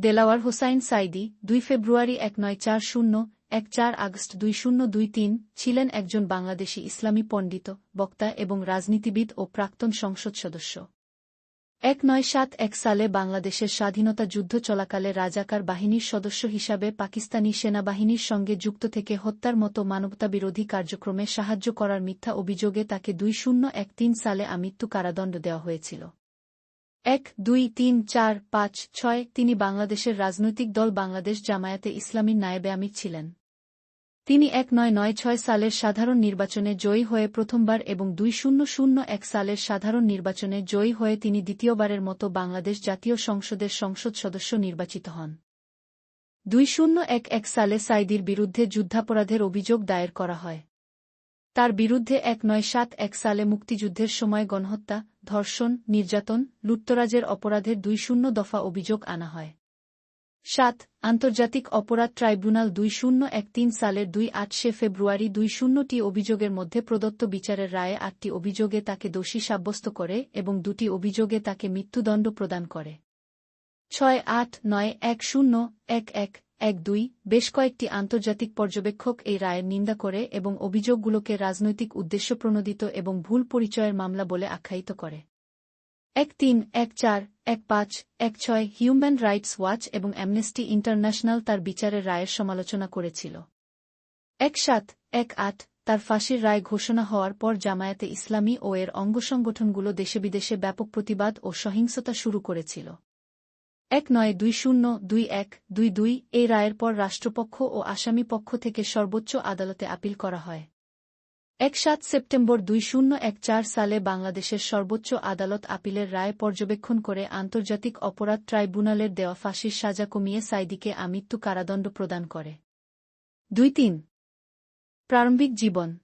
দেলাওয়ার হোসাইন সাইদি, দুই ফেব্রুয়ারি এক নয় চার শূন্য, এক চার আগস্ট দুই শূন্য দুই তিন, ছিলেন একজন বাংলাদেশি ইসলামী পণ্ডিত, বক্তা এবং রাজনীতিবিদ ও প্রাক্তন সংসদ সদস্য। এক নয় সাত এক সালে বাংলাদেশের স্বাধীনতা যুদ্ধ চলাকালে রাজাকার বাহিনীর সদস্য হিসাবে পাকিস্তানি সেনাবাহিনীর সঙ্গে যুক্ত থেকে হত্যার মতো মানবতাবিরোধী কার্যক্রমে সাহায্য করার মিথ্যা অভিযোগে তাকে দুই শূন্য এক তিন সালে আমৃত্যু কারাদণ্ড দেওয়া হয়েছিল। এক, দুই, তিন, চার, পাঁচ, ছয়, তিনি বাংলাদেশের রাজনৈতিক দল বাংলাদেশ জামায়াতে ইসলামীর নায়েবে আমির ছিলেন। তিনি এক নয় নয় ছয় সালের সাধারণ নির্বাচনে জয়ী হয়ে প্রথমবার এবং দুই শূন্য শূন্য এক সালের সাধারণ নির্বাচনে জয়ী হয়ে তিনি দ্বিতীয়বারের মতো বাংলাদেশ জাতীয় সংসদের সংসদ সদস্য নির্বাচিত হন। দুই শূন্য এক এক সালে সাইদির বিরুদ্ধে যুদ্ধাপরাধের অভিযোগ দায়ের করা হয়। তার বিরুদ্ধে এক নয় সাত এক সালে মুক্তিযুদ্ধের সময় গণহত্যা, ধর্ষণ, নির্যাতন, লুট্তরাজের অপরাধের দুই শূন্য দফা অভিযোগ আনা হয়। সাত, আন্তর্জাতিক অপরাধ ট্রাইব্যুনাল দুই শূন্য এক তিন সালের দুই আটশে ফেব্রুয়ারি দুই শূন্যটি অভিযোগের মধ্যে প্রদত্ত বিচারের রায়ে আটটি অভিযোগে তাকে দোষী সাব্যস্ত করে এবং দুটি অভিযোগে তাকে মৃত্যুদণ্ড প্রদান করে। ছয়, আট, নয়, এক শূন্য, এক এক এক দুই, বেশ কয়েকটি আন্তর্জাতিক পর্যবেক্ষক এই রায়ের নিন্দা করে এবং অভিযোগগুলোকে রাজনৈতিক উদ্দেশ্যপ্রণোদিত এবং ভুল পরিচয়ের মামলা বলে আখ্যায়িত করে। এক তিন, এক চার, এক পাঁচ, এক ছয়, হিউম্যান রাইটস ওয়াচ এবং অ্যামনেস্টি ইন্টারন্যাশনাল তার বিচারের রায়ের সমালোচনা করেছিল। এক সাত, এক আট, তার ফাঁসির রায় ঘোষণা হওয়ার পর জামায়াতে ইসলামী ও এর অঙ্গসংগঠনগুলো দেশে বিদেশে ব্যাপক প্রতিবাদ ও সহিংসতা শুরু করেছিল। এক নয় দুই শূন্য দুই এক দুই দুই এই রায়ের পর রাষ্ট্রপক্ষ ও আসামি পক্ষ থেকে সর্বোচ্চ আদালতে আপিল করা হয়। এক সাত সেপ্টেম্বর দুই শূন্য এক চার সালে বাংলাদেশের সর্বোচ্চ আদালত আপিলের রায় পর্যবেক্ষণ করে আন্তর্জাতিক অপরাধ ট্রাইব্যুনালের দেওয়া ফাঁসির সাজা কমিয়ে সাইদিকে আমৃত্যু কারাদণ্ড প্রদান করে। দুই তিন। প্রারম্ভিক জীবন।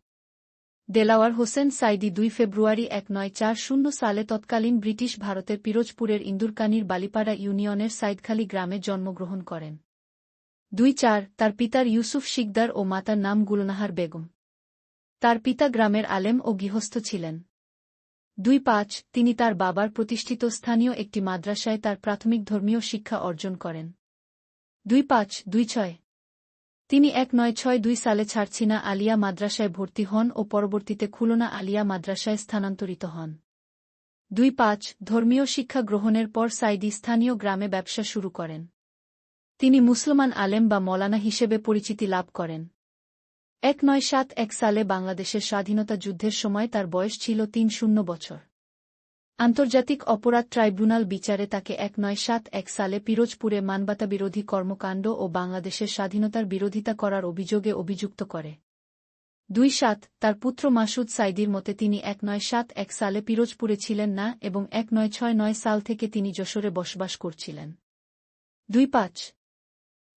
দেলাওয়ার হোসেন সাইদি দুই ফেব্রুয়ারি এক নয় চার শূন্য সালে তৎকালীন ব্রিটিশ ভারতের পিরোজপুরের ইন্দুরকানির বালিপাড়া ইউনিয়নের সাইদখালী গ্রামে জন্মগ্রহণ করেন। দুই চার, তার পিতার ইউসুফ শিকদার ও মাতার নাম গুলনাহার বেগম। তার পিতা গ্রামের আলেম ও গৃহস্থ ছিলেন। দুই পাঁচ, তিনি তার বাবার প্রতিষ্ঠিত স্থানীয় একটি মাদ্রাসায় তার প্রাথমিক ধর্মীয় শিক্ষা অর্জন করেন। দুই পাঁচ, দুই ছয় তিনি এক নয় ছয় দুই সালে ছাড়ছিনা আলিয়া মাদ্রাসায় ভর্তি হন ও পরবর্তীতে খুলনা আলিয়া মাদ্রাসায় স্থানান্তরিত হন। দুই পাঁচ, ধর্মীয় শিক্ষা গ্রহণের পর সাইদি স্থানীয় গ্রামে ব্যবসা শুরু করেন। তিনি মুসলমান আলেম বা মলানা হিসেবে পরিচিতি লাভ করেন। এক নয় সাত এক সালে বাংলাদেশের স্বাধীনতা যুদ্ধের সময় তার বয়স ছিল তিন শূন্য বছর। আন্তর্জাতিক অপরাধ ট্রাইব্যুনাল বিচারে তাকে এক নয় সাত এক সালে পিরোজপুরে মানবাতা বিরোধী কর্মকাণ্ড ও বাংলাদেশের স্বাধীনতার বিরোধিতা করার অভিযোগে অভিযুক্ত করে। দুই সাত, তার পুত্র মাসুদ সাইদির মতে তিনি এক নয় সাত এক সালে পিরোজপুরে ছিলেন না এবং এক নয় ছয় নয় সাল থেকে তিনি যশোরে বসবাস করছিলেন। দুই পাঁচ,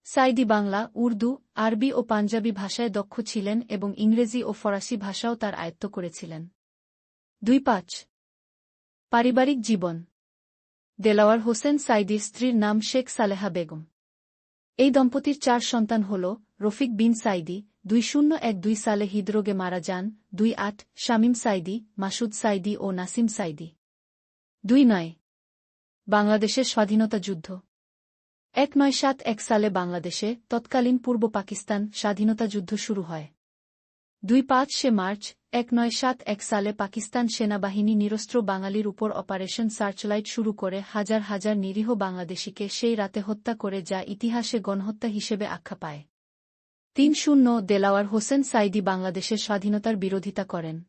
সাইদি বাংলা, উর্দু, আরবি ও পাঞ্জাবি ভাষায় দক্ষ ছিলেন এবং ইংরেজি ও ফরাসি ভাষাও তার আয়ত্ত করেছিলেন। দুই পাঁচ পারিবারিক জীবন। দেলাওয়ার হোসেন সাইদির স্ত্রীর নাম শেখ সালেহা বেগম। এই দম্পতির চার সন্তান হল রফিক বিন সাইদি দুই শূন্য এক দুই সালে হৃদরোগে মারা যান, দুই আট, শামীম সাইদি মাসুদ সাইদি ও নাসিম সাইদি দুই নয়, বাংলাদেশের স্বাধীনতা যুদ্ধ। এক নয় সাত এক সালে বাংলাদেশে তৎকালীন পূর্ব পাকিস্তান স্বাধীনতা যুদ্ধ শুরু হয়। দুই পাঁচ সে মার্চ, এক নয় সাত এক সালে পাকিস্তান সেনাবাহিনী নিরস্ত্র বাঙালির উপর অপারেশন সার্চলাইট শুরু করে হাজার হাজার নিরীহ বাংলাদেশিকে সেই রাতে হত্যা করে যা ইতিহাসে গণহত্যা হিসেবে আখ্যা পায়। তিন শূন্য দেলাওয়ার হোসেন সাইদি বাংলাদেশের স্বাধীনতার বিরোধিতা করেন।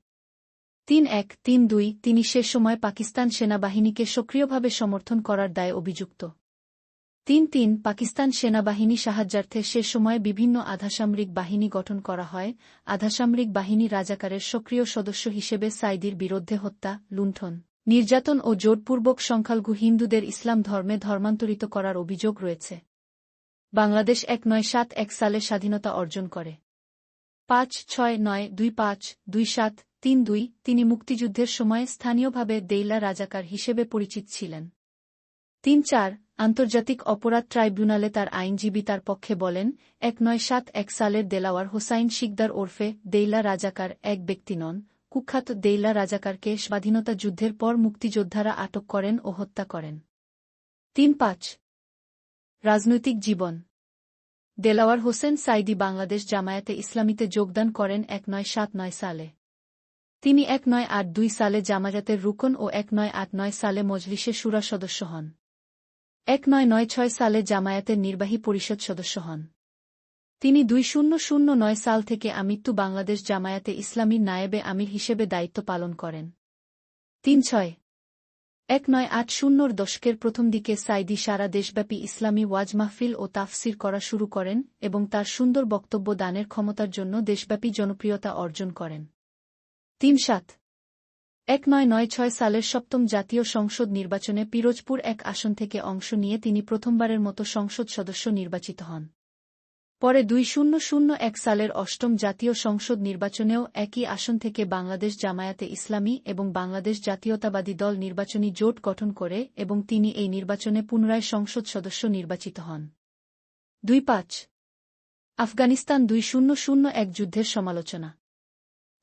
তিন এক, তিন দুই, তিনি সে সময় পাকিস্তান সেনাবাহিনীকে সক্রিয়ভাবে সমর্থন করার দায়ে অভিযুক্ত। তিন তিন পাকিস্তান সেনাবাহিনী সাহায্যার্থে সে সময় বিভিন্ন আধাসামরিক বাহিনী গঠন করা হয়। আধাসামরিক বাহিনী রাজাকারের সক্রিয় সদস্য হিসেবে সাইদির বিরুদ্ধে হত্যা, লুণ্ঠন, নির্যাতন ও জোরপূর্বক সংখ্যালঘু হিন্দুদের ইসলাম ধর্মে ধর্মান্তরিত করার অভিযোগ রয়েছে। বাংলাদেশ এক নয় সাত এক সালে স্বাধীনতা অর্জন করে। পাঁচ ছয় নয় দুই পাঁচ দুই সাত তিন দুই তিনি মুক্তিযুদ্ধের সময় স্থানীয়ভাবে দেইলা রাজাকার হিসেবে পরিচিত ছিলেন। তিন চার আন্তর্জাতিক অপরাধ ট্রাইব্যুনালে তার আইনজীবী তার পক্ষে বলেন, এক নয় সাত এক সালের দেলাওয়ার হোসাইন শিকদার ওরফে দেইলা রাজাকার এক ব্যক্তি নন। কুখ্যাত দেইলা রাজাকারকে স্বাধীনতা যুদ্ধের পর মুক্তিযোদ্ধারা আটক করেন ও হত্যা করেন। তিন পাঁচ। রাজনৈতিক জীবন। দেলাওয়ার হোসেন সাইদি বাংলাদেশ জামায়াতে ইসলামীতে যোগদান করেন এক নয় সাত নয় সালে। তিনি এক নয় আট দুই সালে জামায়াতের রুকন ও এক নয় আট নয় সালে মজলিসের সুরা সদস্য হন। এক নয় নয় ছয় সালে জামায়াতের নির্বাহী পরিষদ সদস্য হন। তিনি দুই শূন্য শূন্য নয় সাল থেকে আমৃত্যু বাংলাদেশ জামায়াতে ইসলামীর নায়েবে আমির হিসেবে দায়িত্ব পালন করেন। তিন ছয় এক নয় আট শূন্যর দশকের প্রথম দিকে সাইদি সারা দেশব্যাপী ইসলামী ওয়াজ মাহফিল ও তাফসির করা শুরু করেন এবং তার সুন্দর বক্তব্য দানের ক্ষমতার জন্য দেশব্যাপী জনপ্রিয়তা অর্জন করেন। তিন সাত এক নয় নয় ছয় সালের সপ্তম জাতীয় সংসদ নির্বাচনে পিরোজপুর এক আসন থেকে অংশ নিয়ে তিনি প্রথমবারের মতো সংসদ সদস্য নির্বাচিত হন। পরে দুই শূন্য শূন্য এক সালের অষ্টম জাতীয় সংসদ নির্বাচনেও একই আসন থেকে বাংলাদেশ জামায়াতে ইসলামী এবং বাংলাদেশ জাতীয়তাবাদী দল নির্বাচনী জোট গঠন করে এবং তিনি এই নির্বাচনে পুনরায় সংসদ সদস্য নির্বাচিত হন। দুই পাঁচ আফগানিস্তান দুই শূন্য শূন্য এক যুদ্ধের সমালোচনা।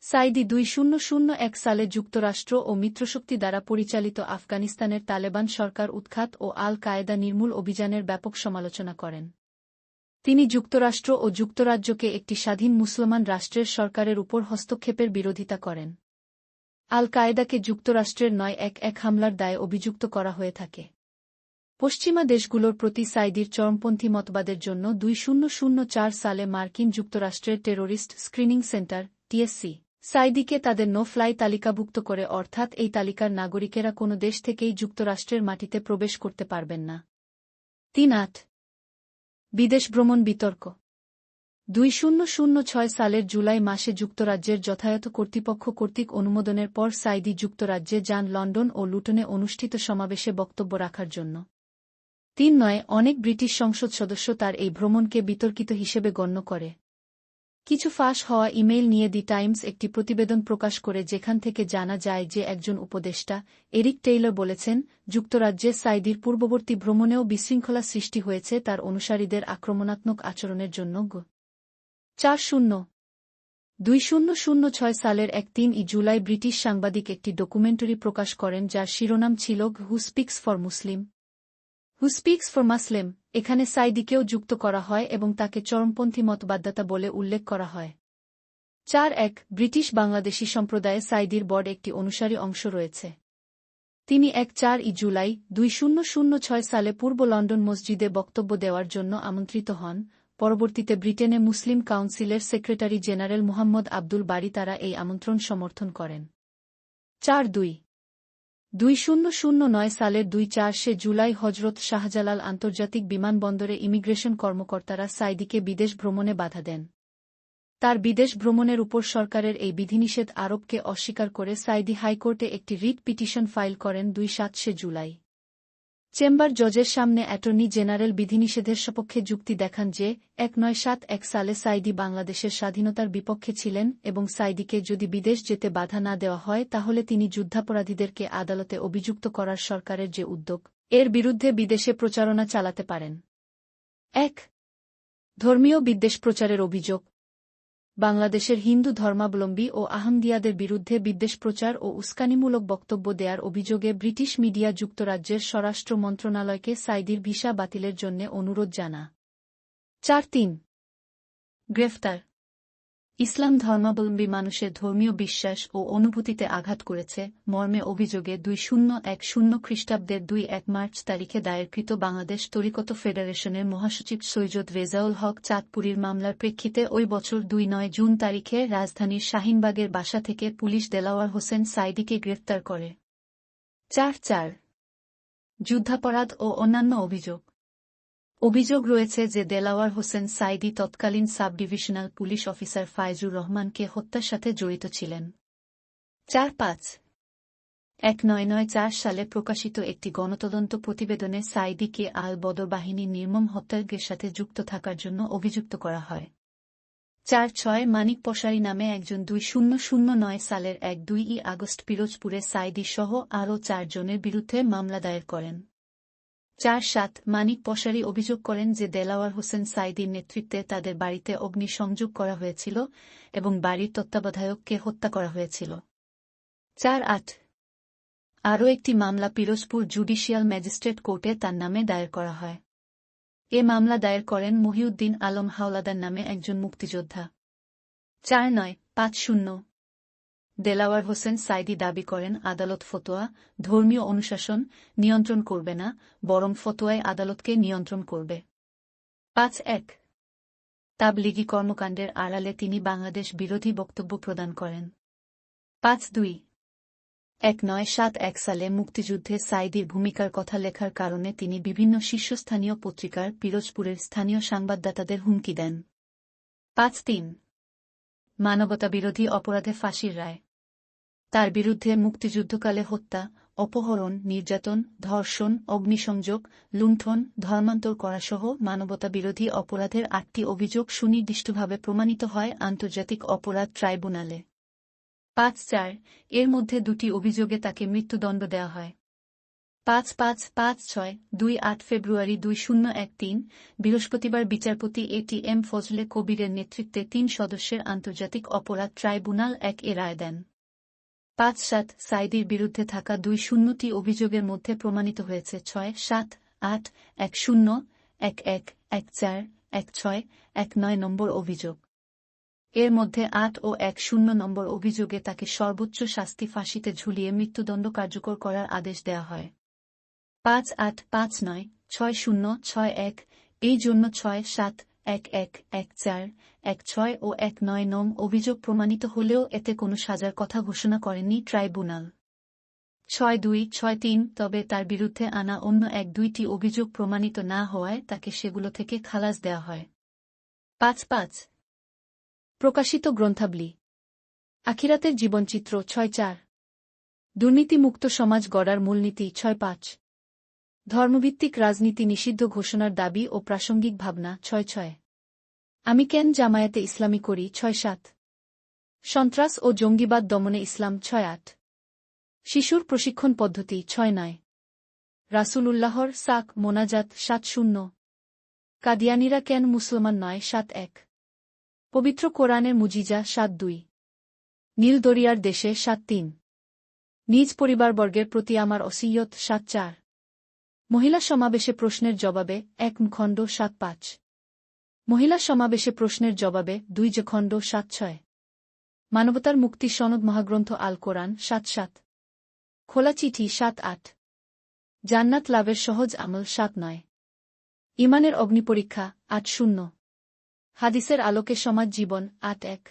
সাইদি দুই শূন্য শূন্য এক সালে যুক্তরাষ্ট্র ও মিত্রশক্তি দ্বারা পরিচালিত আফগানিস্তানের তালেবান সরকার উৎখাত ও আল কায়েদা নির্মূল অভিযানের ব্যাপক সমালোচনা করেন। তিনি যুক্তরাষ্ট্র ও যুক্তরাজ্যকে একটি স্বাধীন মুসলমান রাষ্ট্রের সরকারের উপর হস্তক্ষেপের বিরোধিতা করেন। আল কায়েদাকে যুক্তরাষ্ট্রের নয় এক এক হামলার দায়ে অভিযুক্ত করা হয়ে থাকে। পশ্চিমা দেশগুলোর প্রতি সাইদির চরমপন্থী মতবাদের জন্য দুই শূন্য শূন্য চার সালে মার্কিন যুক্তরাষ্ট্রের টেরোরিস্ট স্ক্রিনিং সেন্টার, টিএসসি সাইদিকে তাদের নো ফ্লাই তালিকাভুক্ত করে, অর্থাৎ এই তালিকার নাগরিকেরা কোনো দেশ থেকেই যুক্তরাষ্ট্রের মাটিতে প্রবেশ করতে পারবেন না। তিন আট। বিদেশ ভ্রমণ বিতর্ক। দুই শূন্য শূন্য ছয় সালের জুলাই মাসে যুক্তরাজ্যের যথাযথ কর্তৃপক্ষ কর্তৃক অনুমোদনের পর সাইদি যুক্তরাজ্যে যান লন্ডন ও লুটনে অনুষ্ঠিত সমাবেশে বক্তব্য রাখার জন্য। তিন নয়, অনেক ব্রিটিশ সংসদ সদস্য তার এই ভ্রমণকে বিতর্কিত হিসেবে গণ্য করে। কিছু ফাঁস হওয়া ইমেইল নিয়ে দি টাইমস একটি প্রতিবেদন প্রকাশ করে যেখান থেকে জানা যায় যে একজন উপদেষ্টা, এরিক টেইলর বলেছেন, যুক্তরাজ্যে সাইদির পূর্ববর্তী ভ্রমণেও বিশৃঙ্খলা সৃষ্টি হয়েছে তার অনুসারীদের আক্রমণাত্মক আচরণের জন্য চার শূন্য। দুই শূন্য শূন্য ছয় সালের এক তিন ই জুলাই ব্রিটিশ সাংবাদিক একটি ডকুমেন্টারি প্রকাশ করেন যার শিরোনাম ছিল who speaks for Muslim. Who speaks for Muslim এখানে সাইদিকেও যুক্ত করা হয় এবং তাকে চরমপন্থী মতবাদ্যতা বলে উল্লেখ করা হয়। চার এক, ব্রিটিশ বাংলাদেশি সম্প্রদায়ে সাইদির বর্ড একটি অনুসারী অংশ রয়েছে। তিনি এক চার ই জুলাই, দুই শূন্য শূন্য ছয় সালে পূর্ব লন্ডন মসজিদে বক্তব্য দেওয়ার জন্য আমন্ত্রিত হন। পরবর্তীতে ব্রিটেনে মুসলিম কাউন্সিলের সেক্রেটারি জেনারেল মুহাম্মদ আব্দুল বারি তারা এই আমন্ত্রণ সমর্থন করেন। চার দুই দুই শূন্য শূন্য নয় সালের দুই চারশে জুলাই হজরত শাহজালাল আন্তর্জাতিক বিমানবন্দরে ইমিগ্রেশন কর্মকর্তারা সাইদিকে বিদেশ ভ্রমণে বাধা দেন। তার বিদেশ ভ্রমণের উপর সরকারের এই বিধিনিষেধ আরোপকে অস্বীকার করে সাইদি হাইকোর্টে একটি রিট পিটিশন ফাইল করেন দুই সাতশে জুলাই। চেম্বার জজের সামনে অ্যাটর্নি জেনারেল বিধিনিষেধের সপক্ষে যুক্তি দেখান যে, এক নয় সাত এক সালে সাইদি বাংলাদেশের স্বাধীনতার বিপক্ষে ছিলেন এবং সাইদিকে যদি বিদেশ যেতে বাধা না দেওয়া হয়, তাহলে তিনি যুদ্ধাপরাধীদেরকে আদালতে অভিযুক্ত করার সরকারের যে উদ্যোগ, এর বিরুদ্ধে বিদেশে প্রচারণা চালাতে পারেন। এক, ধর্মীয় বিদ্বেষ প্রচারের অভিযোগ। বাংলাদেশের হিন্দু ধর্মাবলম্বী ও আহমদিয়াদের বিরুদ্ধে বিদ্বেষ প্রচার ও উস্কানিমূলক বক্তব্য দেয়ার অভিযোগে ব্রিটিশ মিডিয়া যুক্তরাজ্যের স্বরাষ্ট্র মন্ত্রণালয়কে সাইদির ভিসা বাতিলের জন্য অনুরোধ জানা। চার তিন। গ্রেফতার। ইসলাম ধর্মাবলম্বী মানুষের ধর্মীয় বিশ্বাস ও অনুভূতিতে আঘাত করেছে। মর্মে অভিযোগে দুই শূন্য এক শূন্য খ্রিস্টাব্দের দুই এক মার্চ তারিখে দায়েরকৃত বাংলাদেশ তরিকত ফেডারেশনের মহাসচিব সৈয়দ রেজাউল হক চাঁদপুরীর মামলার প্রেক্ষিতে ওই বছর দুই নয় জুন তারিখে রাজধানীর শাহিনবাগের বাসা থেকে পুলিশ দেলাওয়ার হোসেন সাইদিকে গ্রেফতার করে। চার চার। যুদ্ধাপরাধ ও অন্যান্য অভিযোগ। অভিযোগ রয়েছে যে দেলাওয়ার হোসেন সাইদি তৎকালীন sub divisional police officer Faizur রহমানকে হত্যার সাথে জড়িত ছিলেন। চার পাঁচ। এক নয় নয় চার সালে প্রকাশিত একটি গণতদন্ত প্রতিবেদনে সাইদিকে আল বদর বাহিনীর নির্মম হত্যার সাথে যুক্ত থাকার জন্য অভিযুক্ত করা হয়। চার ছয় মানিক পশারি নামে একজন দুই শূন্য শূন্য নয় সালের এক দুই ই আগস্ট পিরোজপুরে সাইদি সহ আরও চারজনের বিরুদ্ধে মামলা দায়ের করেন। চার সাত মানিক পশারি অভিযোগ করেন যে দেলাওয়ার হোসেন সাইদির নেতৃত্বে তাদের বাড়িতে অগ্নিসংযোগ করা হয়েছিল এবং বাড়ির তত্ত্বাবধায়ককে হত্যা করা হয়েছিল। চার আট আরও একটি মামলা পিরোজপুর জুডিশিয়াল ম্যাজিস্ট্রেট কোর্টে তার নামে দায়ের করা হয়। এ মামলা দায়ের করেন মহিউদ্দিন আলম হাওলাদার নামে একজন মুক্তিযোদ্ধা। চার নয় পাঁচ শূন্য দেলাওয়ার হোসেন সাইদি দাবি করেন, আদালত ফতোয়া, ধর্মীয় অনুশাসন নিয়ন্ত্রণ করবে না, বরং ফতোয়ায় আদালতকে নিয়ন্ত্রণ করবে। পাঁচ এক। তাবলিগি কর্মকাণ্ডের আড়ালে তিনি বাংলাদেশ বিরোধী বক্তব্য প্রদান করেন। পাঁচ দুই। এক নয় সাত এক সালে মুক্তিযুদ্ধে সাইদির ভূমিকার কথা লেখার কারণে তিনি বিভিন্ন শীর্ষস্থানীয় পত্রিকার পিরোজপুরের স্থানীয় সংবাদদাতাদের হুমকি দেন। পাঁচ তিন। মানবতাবিরোধী অপরাধে ফাঁসির রায়। তার বিরুদ্ধে মুক্তিযুদ্ধকালে হত্যা, অপহরণ, নির্যাতন, ধর্ষণ, অগ্নিসংযোগ, লুণ্ঠন, ধর্মান্তর করাসহ মানবতাবিরোধী অপরাধের আটটি অভিযোগ সুনির্দিষ্টভাবে প্রমাণিত হয় আন্তর্জাতিক অপরাধ ট্রাইব্যুনালে। পাঁচ চার, এর মধ্যে দুটি অভিযোগে তাকে মৃত্যুদণ্ড দেওয়া হয়। পাঁচ পাঁচ পাঁচ ছয়, দুই আট ফেব্রুয়ারি দুই শূন্য এক তিন, বৃহস্পতিবার বিচারপতি এ টি এম ফজলে কবিরের নেতৃত্বে তিন সদস্যের আন্তর্জাতিক অপরাধ ট্রাইব্যুনাল এক এ রায় দেন। পাঁচ সাত সাইদির বিরুদ্ধে থাকা দুই শূন্যটি অভিযোগের মধ্যে প্রমাণিত হয়েছে। ছয় সাত আট এক শূন্য এক এক এক চার এক ছয় এক নয় নম্বর অভিযোগ। এর মধ্যে আট ও এক শূন্য নম্বর অভিযোগে তাকে সর্বোচ্চ শাস্তি ফাঁসিতে ঝুলিয়ে মৃত্যুদণ্ড কার্যকর করার আদেশ দেওয়া হয়। পাঁচ আট পাঁচ নয় ছয় শূন্য ছয় এক, এই জন্য ছয় সাত এক এক এক চার, এক ছয় ও এক নয় নং অভিযোগ প্রমাণিত হলেও এতে কোনো সাজার কথা ঘোষণা করেনি ট্রাইব্যুনাল। ছয় দুই, ছয় তিন, তবে তার বিরুদ্ধে আনা অন্য এক দুইটি অভিযোগ প্রমাণিত না হওয়ায় তাকে সেগুলো থেকে খালাস দেওয়া হয়। পাঁচ পাঁচ। প্রকাশিত গ্রন্থাবলী। আখিরাতের জীবনচিত্র ছয় চার। দুর্নীতিমুক্ত সমাজ গড়ার মূলনীতি ছয় পাঁচ। ধর্মভিত্তিক রাজনীতি নিষিদ্ধ ঘোষণার দাবি ও প্রাসঙ্গিক ভাবনা, ছয় ছয়। আমি কেন জামায়াতে ইসলামী করি, ছয় সাত। সন্ত্রাস ও জঙ্গিবাদ দমনে ইসলাম, ছয় আট। শিশুর প্রশিক্ষণ পদ্ধতি, ছয় নয়। রাসুল উল্লাহর সাক, মোনাজাত, সাত শূন্য। কাদিয়ানিরা কেন মুসলমান নয়, সাত এক। পবিত্র কোরআনের মুজিজা, সাত দুই। নীল দরিয়ার দেশে, সাত তিন। নিজ পরিবারবর্গের প্রতি আমার অসিয়ত সাত চার। মহিলা সমাবেশে প্রশ্নের জবাবে এক খণ্ড সাত পাঁচ। মহিলা সমাবেশে প্রশ্নের জবাবে দুই যে খণ্ড সাত ছয়। মানবতার মুক্তি সনদ মহাগ্রন্থ আল কোরআন সাত সাত। খোলা চিঠি সাত আট। জান্নাত লাভের সহজ আমল সাত নয়। ইমানের অগ্নিপরীক্ষা আট শূন্য। হাদিসের আলোকে সমাজ জীবন আট এক।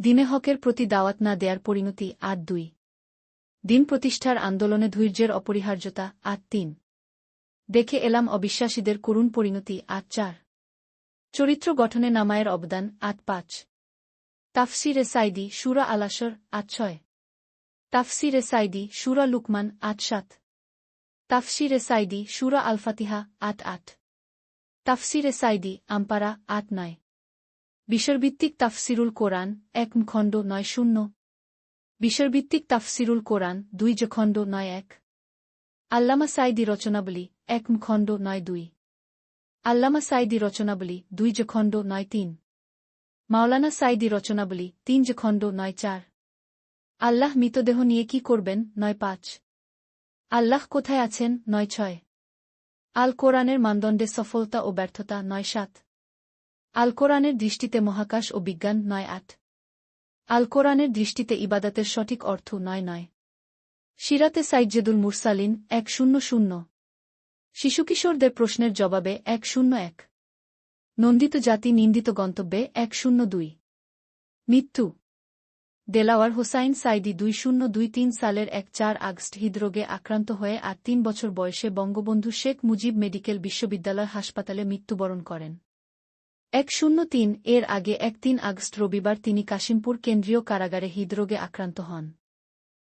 দিনে হকের প্রতি দাওয়াত না দেয়ার পরিণতি আট দুই। দিন প্রতিষ্ঠার আন্দোলনে ধৈর্যের অপরিহার্যতা আট তিন। দেখে এলাম অবিশ্বাসীদের করুণ পরিণতি, আট চার। চরিত্র গঠনে নামায়ের অবদান, আট পাঁচ। তাফসিরে সাইদি, সুরা আলাসর আট ছয়। তাফসিরে সাইদি, সুরা লুকমান, আট সাত। তাফসিরে সাইদি, সুরা আলফাতিহা, আট আট। তাফসিরে সাইদি আম্পারা আট নয়। বিষয়ভিত্তিক তাফসিরুল কোরআন, এক খণ্ড নয় শূন্য। বিষয়ভিত্তিক তাফসিরুল কোরআন, দুই খণ্ড নয় এক। আল্লামা সাইদি রচনাবলী, এক খণ্ড নয় দুই। আল্লামা সাইদি রচনাবলী, দুই যে খণ্ড নয় তিন। মাওলানা সাইদি রচনাবলী, তিন যে খণ্ড নয় চার। আল্লাহ মৃতদেহ নিয়ে কি করবেন? নয় পাঁচ। আল্লাহ কোথায় আছেন? নয় ছয়। আল কোরআনের মানদণ্ডে সফলতা ও ব্যর্থতা নয় সাত। আল কোরআনের দৃষ্টিতে মহাকাশ ও বিজ্ঞান নয় আট। আল কোরআনের দৃষ্টিতে ইবাদাতের সঠিক অর্থ নয় নয়। সিরাতে সাইজেদুল মুরসালিন, এক শূন্য শূন্য। শিশুকিশোরদের প্রশ্নের জবাবে এক শূন্য এক। নন্দিত জাতি নিন্দিত গন্তব্যে এক শূন্য দুই। মৃত্যু। দেলাওয়ার হোসাইন সাইদি দুই শূন্য দুই তিন সালের এক চার আগস্ট হৃদরোগে আক্রান্ত হয়ে আর তিন বছর বয়সে বঙ্গবন্ধু শেখ মুজিব মেডিকেল বিশ্ববিদ্যালয় হাসপাতালে মৃত্যুবরণ করেন। এক শূন্য তিন এর আগে এক তিন আগস্ট রবিবার তিনি কাশিমপুর কেন্দ্রীয় কারাগারে হৃদরোগে আক্রান্ত হন।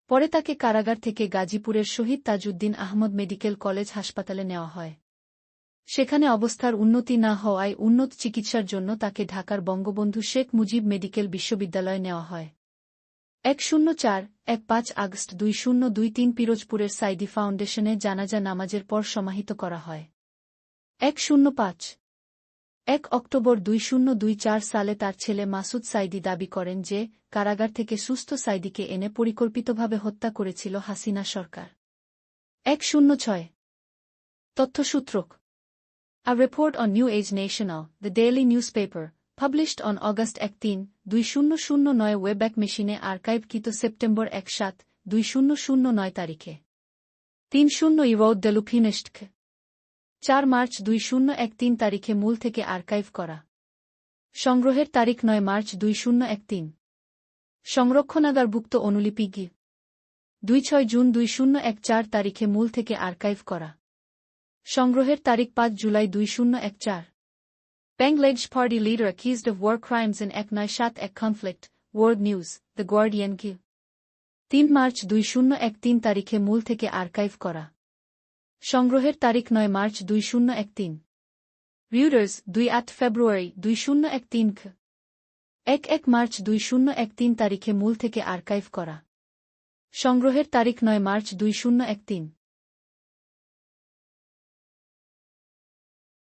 পরে তাকে কারাগার থেকে গাজীপুরের শহীদ তাজউদ্দিন আহমদ মেডিকেল কলেজ হাসপাতালে নেওয়া হয়। সেখানে অবস্থার উন্নতি না হওয়ায় উন্নত চিকিৎসার জন্য তাকে ঢাকার বঙ্গবন্ধু শেখ মুজিব মেডিকেল বিশ্ববিদ্যালয়ে নেওয়া হয়। এক শূন্য চার, এক পাঁচ আগস্ট দুই শূন্য দুই তিন পিরোজপুরের সাইদি ফাউন্ডেশনে জানাজা নামাজের পর সমাহিত করা হয়। এক শূন্য পাঁচ এক অক্টোবর দুই শূন্য দুই চার সালে তার ছেলে মাসুদ সাইদি দাবি করেন যে কারাগার থেকে সুস্থ সাইদিকে এনে পরিকল্পিতভাবে হত্যা করেছিল হাসিনা সরকার। এক শূন্য ছয়। তথ্যসূত্রক। A report on New Age National, the daily newspaper, published on August 18, 2009 ওয়েব্যাক মেশিনে আর্কাইভকৃত সেপ্টেম্বর এক সাত দুই শূন্য শূন্য নয় তারিখে। তিন শূন্য ইভৌদ ডেলুফিনেস্টক চার মার্চ দুই শূন্য এক তিন তারিখে মূল থেকে আর্কাইভ করা। সংগ্রহের তারিখ নয় মার্চ দুই শূন্য এক তিন। সংরক্ষণাগারভুক্ত অনুলিপি গি। দুই ছয় জুন দুই শূন্য এক চার তারিখে মূল থেকে আর্কাইভ করা। সংগ্রহের তারিখ পাঁচ জুলাই দুই শূন্য এক চার। Bangladesh party leader accused of war crimes in এক নয় সাত এক conflict, World news the Guardian কি তিন মার্চ দুই শূন্য এক তিন তারিখে মূল থেকে আর্কাইভ করা। সংগ্রহের তারিখ নয় মার্চ দুই শূন্য এক তিন। রিউডার্স দুই আট ফেব্রুয়ারি দুই শূন্য এক তিন এক এক মার্চ দুই শূন্য এক তিন তারিখে মূল থেকে আর্কাইভ করা। সংগ্রহের তারিখ নয় মার্চ দুই শূন্য এক তিন।